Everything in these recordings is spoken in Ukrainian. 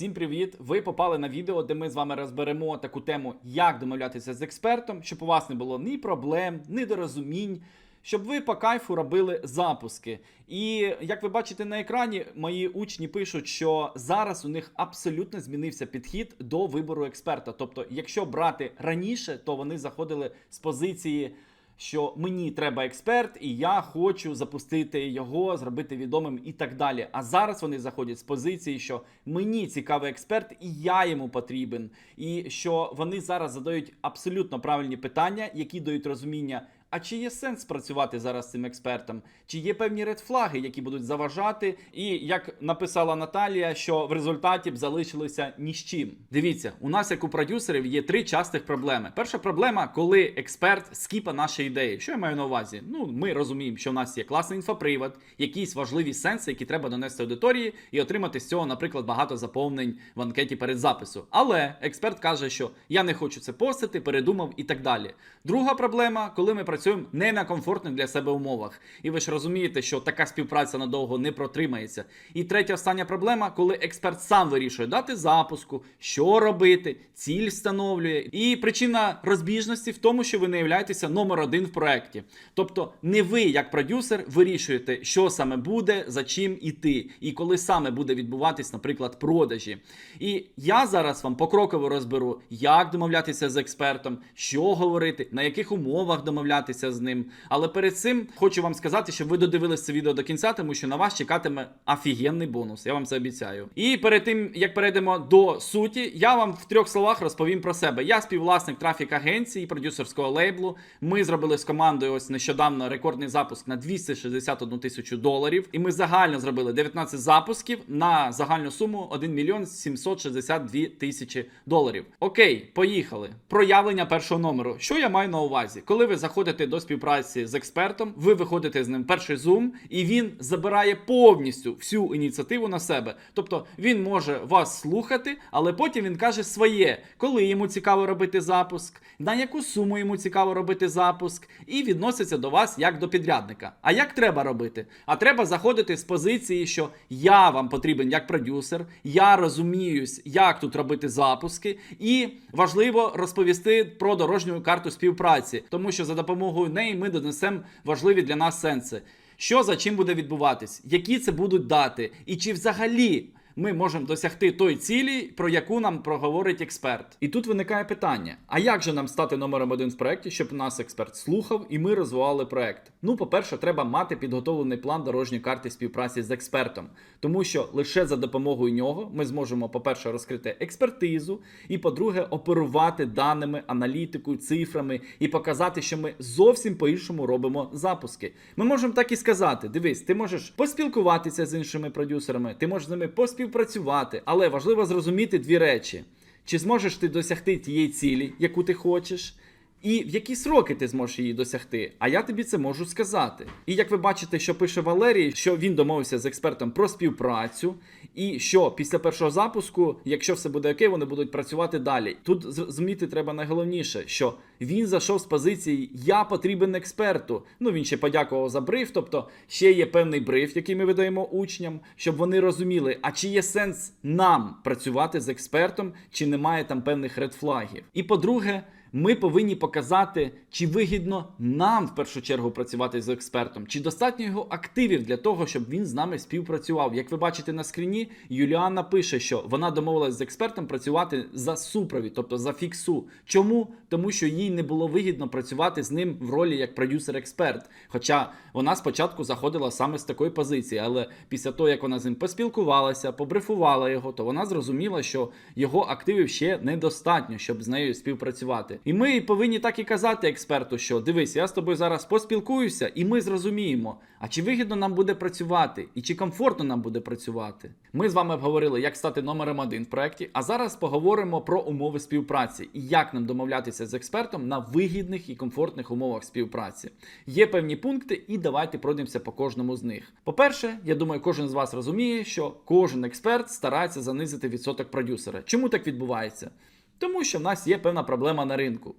Всім привіт! Ви попали на відео, де ми з вами розберемо таку тему, як домовлятися з експертом, щоб у вас не було ні проблем, ні дорозумінь, щоб ви по кайфу робили запуски. І як ви бачите на екрані, мої учні пишуть, що зараз у них абсолютно змінився підхід до вибору експерта. Тобто, якщо брати раніше, то вони заходили з позиції що мені треба експерт, і я хочу запустити його, зробити відомим і так далі. А зараз вони заходять з позиції, що мені цікавий експерт, і я йому потрібен. І що вони зараз задають абсолютно правильні питання, які дають розуміння. А чи є сенс працювати зараз з цим експертом? Чи є певні редфлаги, які будуть заважати? І як написала Наталія, що в результаті б залишилися ні з чим. Дивіться, у нас, як у продюсерів, є три частих проблеми. Перша проблема, коли експерт скіпа наші ідеї. Що я маю на увазі? Ну, ми розуміємо, що у нас є класний інфопривод, якісь важливі сенси, які треба донести аудиторії, і отримати з цього, наприклад, багато заповнень в анкеті перед запису. Але експерт каже, що я не хочу це постити, передумав і так далі. Друга проблема, коли ми працюємо не на комфортних для себе умовах. І ви ж розумієте, що така співпраця надовго не протримається. І третя остання проблема, коли експерт сам вирішує дати запуску, що робити, ціль встановлює. І причина розбіжності в тому, що ви не являєтеся номер один в проєкті. Тобто, не ви, як продюсер, вирішуєте, що саме буде, за чим іти, і коли саме буде відбуватись, наприклад, продажі. І я зараз вам покроково розберу, як домовлятися з експертом, що говорити, на яких умовах домовлятися з ним. Але перед цим хочу вам сказати, щоб ви додивились це відео до кінця, тому що на вас чекатиме офігенний бонус. Я вам це обіцяю. І перед тим як перейдемо до суті, я вам в трьох словах розповім про себе. Я співвласник трафік агенції, продюсерського лейблу. Ми зробили з командою ось нещодавно рекордний запуск на 261 тисячу доларів. І ми загально зробили 19 запусків на загальну суму 1 мільйон 762 тисячі доларів. Окей, поїхали. Проявлення першого номеру. Що я маю на увазі? Коли ви заходите до співпраці з експертом, ви виходите з ним перший зум, і він забирає повністю всю ініціативу на себе. Тобто він може вас слухати, але потім він каже своє, коли йому цікаво робити запуск, на яку суму йому цікаво робити запуск, і відноситься до вас як до підрядника. А як треба робити? А треба заходити з позиції, що я вам потрібен як продюсер, я розуміюсь, як тут робити запуски, і важливо розповісти про дорожню карту співпраці, тому що за допомогою неї ми донесемо важливі для нас сенси. Що за чим буде відбуватись, які це будуть дати, і чи взагалі ми можемо досягти той цілі, про яку нам проговорить експерт. І тут виникає питання: а як же нам стати номером один в проєкті, щоб нас експерт слухав і ми розвивали проєкт? Ну, по-перше, треба мати підготовлений план дорожньої карти співпраці з експертом, тому що лише за допомогою нього ми зможемо, по-перше, розкрити експертизу, і по-друге, оперувати даними, аналітикою, цифрами і показати, що ми зовсім по-іншому робимо запуски. Ми можемо так і сказати: дивись, ти можеш поспілкуватися з іншими продюсерами, ти можеш з ними поспівпрацювати, але важливо зрозуміти дві речі: чи зможеш ти досягти тієї цілі, яку ти хочеш? І в які сроки ти зможеш її досягти? А я тобі це можу сказати. І як ви бачите, що пише Валерій, що він домовився з експертом про співпрацю, і що після першого запуску, якщо все буде окей, вони будуть працювати далі. Тут зрозуміти треба найголовніше, що він зайшов з позиції Я потрібен експерту. Ну він ще подякував за бриф, тобто ще є певний бриф, який ми видаємо учням, щоб вони розуміли, а чи є сенс нам працювати з експертом, чи немає там певних редфлагів. І по-друге. Ми повинні показати, чи вигідно нам в першу чергу працювати з експертом, чи достатньо його активів для того, щоб він з нами співпрацював. Як ви бачите на скріні, Юліана пише, що вона домовилась з експертом працювати за супровід, тобто за фіксу. Чому? Тому що їй не було вигідно працювати з ним в ролі як продюсер-експерт. Хоча вона спочатку заходила саме з такої позиції, але після того, як вона з ним поспілкувалася, побрифувала його, то вона зрозуміла, що його активів ще недостатньо, щоб з нею співпрацювати. І ми повинні так і казати експерту, що дивись, я з тобою зараз поспілкуюся, і ми зрозуміємо, а чи вигідно нам буде працювати, і чи комфортно нам буде працювати. Ми з вами обговорили, як стати номером один в проєкті, а зараз поговоримо про умови співпраці і як нам домовлятися з експертом на вигідних і комфортних умовах співпраці. Є певні пункти, і давайте пройдемося по кожному з них. По-перше, я думаю, кожен з вас розуміє, що кожен експерт старається занизити відсоток продюсера. Чому так відбувається? Тому що в нас є певна проблема на ринку.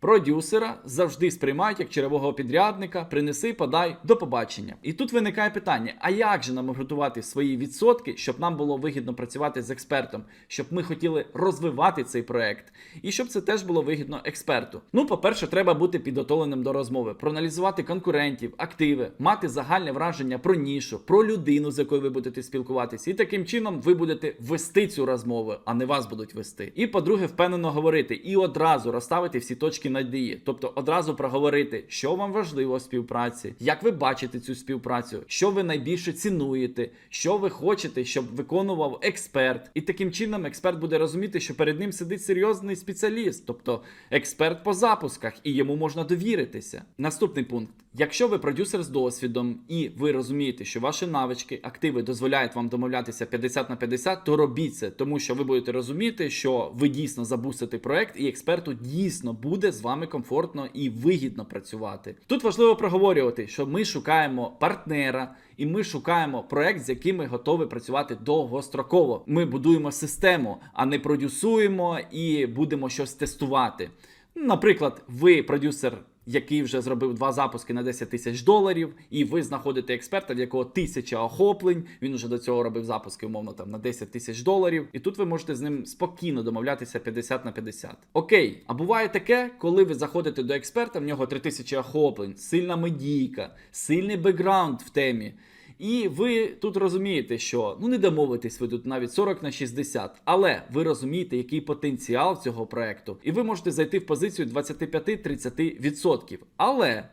Продюсера завжди сприймають як черевого підрядника, принеси, подай, до побачення. І тут виникає питання: а як же нам готувати свої відсотки, щоб нам було вигідно працювати з експертом, щоб ми хотіли розвивати цей проект, і щоб це теж було вигідно експерту? Ну, по-перше, треба бути підготовленим до розмови, проаналізувати конкурентів, активи, мати загальне враження про нішу, про людину, з якою ви будете спілкуватися, і таким чином ви будете вести цю розмову, а не вас будуть вести. І по-друге, впевнено говорити і одразу розставити всі точки над «і». тобто одразу проговорити, що вам важливо в співпраці, як ви бачите цю співпрацю, що ви найбільше цінуєте, що ви хочете, щоб виконував експерт. І таким чином експерт буде розуміти, що перед ним сидить серйозний спеціаліст, тобто експерт по запусках, і йому можна довіритися. Наступний пункт: якщо ви продюсер з досвідом і ви розумієте, що ваші навички, активи дозволяють вам домовлятися 50 на 50, то робіть це, тому що ви будете розуміти, що ви дійсно забустите проект, і експерту дійсно буде з вами комфортно і вигідно працювати. Тут важливо проговорювати, що ми шукаємо партнера. І ми шукаємо проект, з яким ми готові працювати довгостроково. Ми будуємо систему, а не продюсуємо і будемо щось тестувати. Наприклад, ви продюсер, який вже зробив два запуски на 10 тисяч доларів, і ви знаходите експерта, в якого тисяча охоплень. Він уже до цього робив запуски, умовно там на 10 тисяч доларів. І тут ви можете з ним спокійно домовлятися 50 на 50. Окей, а буває таке, коли ви заходите до експерта, в нього 3000 охоплень, сильна медійка, сильний бекграунд в темі. І ви тут розумієте, що ну не домовитесь ви тут навіть 40 на 60, але ви розумієте, який потенціал цього проекту, і ви можете зайти в позицію 25-30%. Але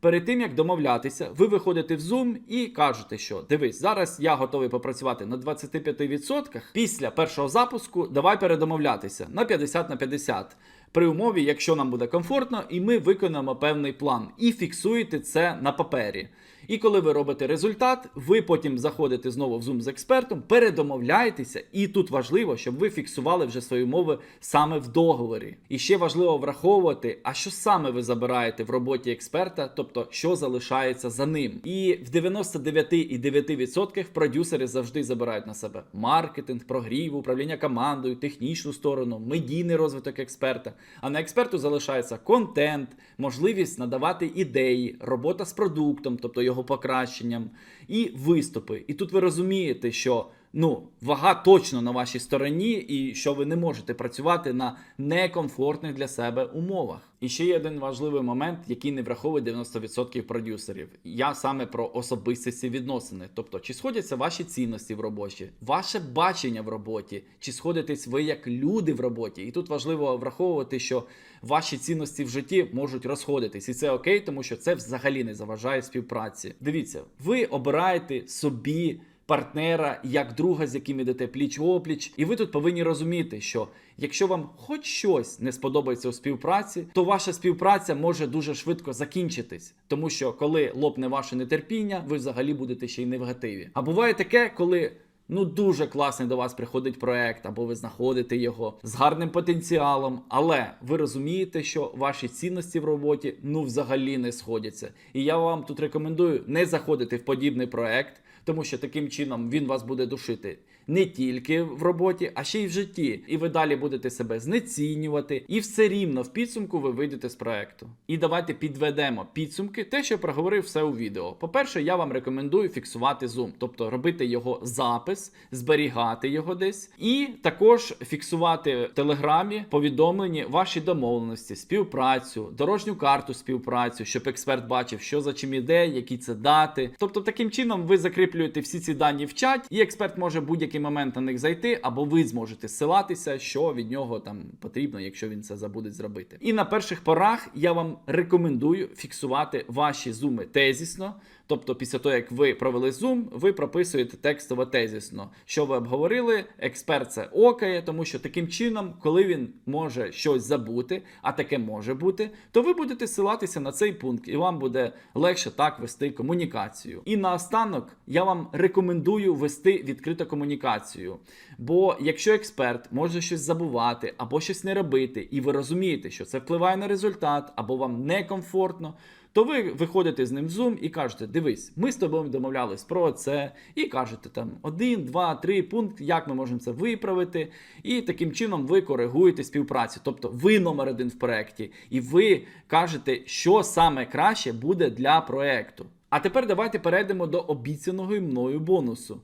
перед тим як домовлятися, ви виходите в Zoom і кажете, що дивись, зараз я готовий попрацювати на 25%. Після першого запуску давай передомовлятися на 50 на 50. При умові, якщо нам буде комфортно, і ми виконаємо певний план, і фіксуєте це на папері. І коли ви робите результат, ви потім заходите знову в Zoom з експертом, передомовляєтеся, і тут важливо, щоб ви фіксували вже свої мови саме в договорі. І ще важливо враховувати, а що саме ви забираєте в роботі експерта, тобто що залишається за ним. І в 99,9% продюсери завжди забирають на себе маркетинг, прогрів, управління командою, технічну сторону, медійний розвиток експерта. А на експерту залишається контент, можливість надавати ідеї, робота з продуктом, тобто його покращенням, і виступи. І тут ви розумієте, що ну, вага точно на вашій стороні, і що ви не можете працювати на некомфортних для себе умовах. І ще є один важливий момент, який не враховує 90% продюсерів. Я саме про особистості відносини. Тобто, чи сходяться ваші цінності в роботі, ваше бачення в роботі, чи сходитесь ви як люди в роботі. І тут важливо враховувати, що ваші цінності в житті можуть розходитись, і це окей, тому що це взагалі не заважає співпраці. Дивіться, ви обираєте собі партнера як друга, з яким ідете пліч опліч. І ви тут повинні розуміти, що якщо вам хоч щось не сподобається у співпраці, то ваша співпраця може дуже швидко закінчитись, тому що коли лопне ваше нетерпіння, ви взагалі будете ще й не в гативі. А буває таке, коли. Ну, дуже класний до вас приходить проект, або ви знаходите його з гарним потенціалом, але ви розумієте, що ваші цінності в роботі ну взагалі не сходяться. І я вам тут рекомендую не заходити в подібний проект, тому що таким чином він вас буде душити не тільки в роботі, а ще й в житті. І ви далі будете себе знецінювати, і все рівно в підсумку ви вийдете з проекту. І давайте підведемо підсумки, те, що проговорив все у відео. По-перше, я вам рекомендую фіксувати Zoom, тобто робити його запис, зберігати його десь, і також фіксувати в телеграмі повідомлені ваші домовленості, співпрацю, дорожню карту співпрацю, щоб експерт бачив, що за чим іде, які це дати. Тобто, таким чином ви закріплюєте всі ці дані в чат, і експерт може будь-який момент на них зайти, або ви зможете ссилатися, що від нього там потрібно, якщо він це забуде зробити. І на перших порах я вам рекомендую фіксувати ваші зуми тезісно. Тобто, після того, як ви провели Zoom, ви прописуєте текстово тезісно, що ви обговорили. Експерт це окає, тому що таким чином, коли він може щось забути, а таке може бути, то ви будете ссилатися на цей пункт, і вам буде легше так вести комунікацію. І наостанок я вам рекомендую вести відкриту комунікацію. Бо якщо експерт може щось забувати або щось не робити, і ви розумієте, що це впливає на результат, або вам некомфортно то ви виходите з ним в Zoom і кажете: дивись, ми з тобою домовлялись про це, і кажете там один, два, три пункт, як ми можемо це виправити. І таким чином ви коригуєте співпрацю. Тобто ви номер один в проєкті, і ви кажете, що саме краще буде для проєкту. А тепер давайте перейдемо до обіцяного мною бонусу.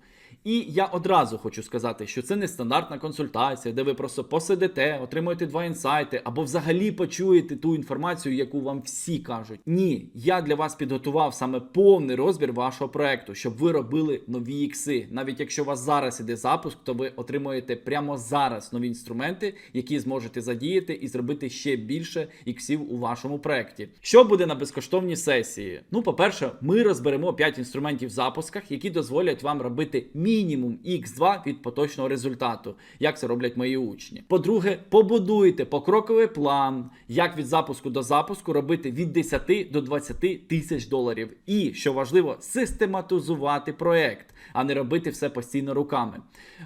І я одразу хочу сказати, що це не стандартна консультація, де ви просто посидите, отримуєте два інсайти або взагалі почуєте ту інформацію, яку вам всі кажуть. Ні, я для вас підготував саме повний розбір вашого проекту, щоб ви робили нові ікси. Навіть якщо у вас зараз іде запуск, то ви отримуєте прямо зараз нові інструменти, які зможете задіяти і зробити ще більше іксів у вашому проекті. Що буде на безкоштовній сесії? Ну, по-перше, ми розберемо 5 інструментів в запусках, які дозволять вам робити мінімум X2 від поточного результату, як це роблять мої учні. По-друге, побудуйте покроковий план, як від запуску до запуску робити від 10 до 20 тисяч доларів. І що важливо, систематизувати проект, а не робити все постійно руками.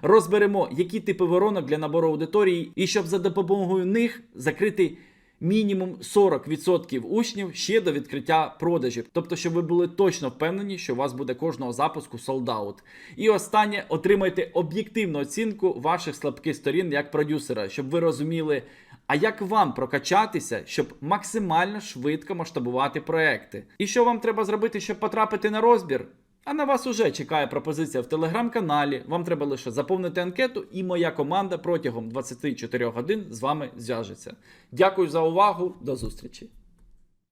Розберемо, які типи воронок для набору аудиторії, і щоб за допомогою них закрити мінімум 40% учнів ще до відкриття продажів. Тобто, щоб ви були точно впевнені, що у вас буде кожного запуску солдаут. І останнє отримайте об'єктивну оцінку ваших слабких сторін як продюсера, щоб ви розуміли. А як вам прокачатися, щоб максимально швидко масштабувати проекти? І що вам треба зробити, щоб потрапити на розбір? А на вас уже чекає пропозиція в телеграм-каналі. Вам треба лише заповнити анкету, і моя команда протягом 24 годин з вами зв'яжеться. Дякую за увагу, до зустрічі!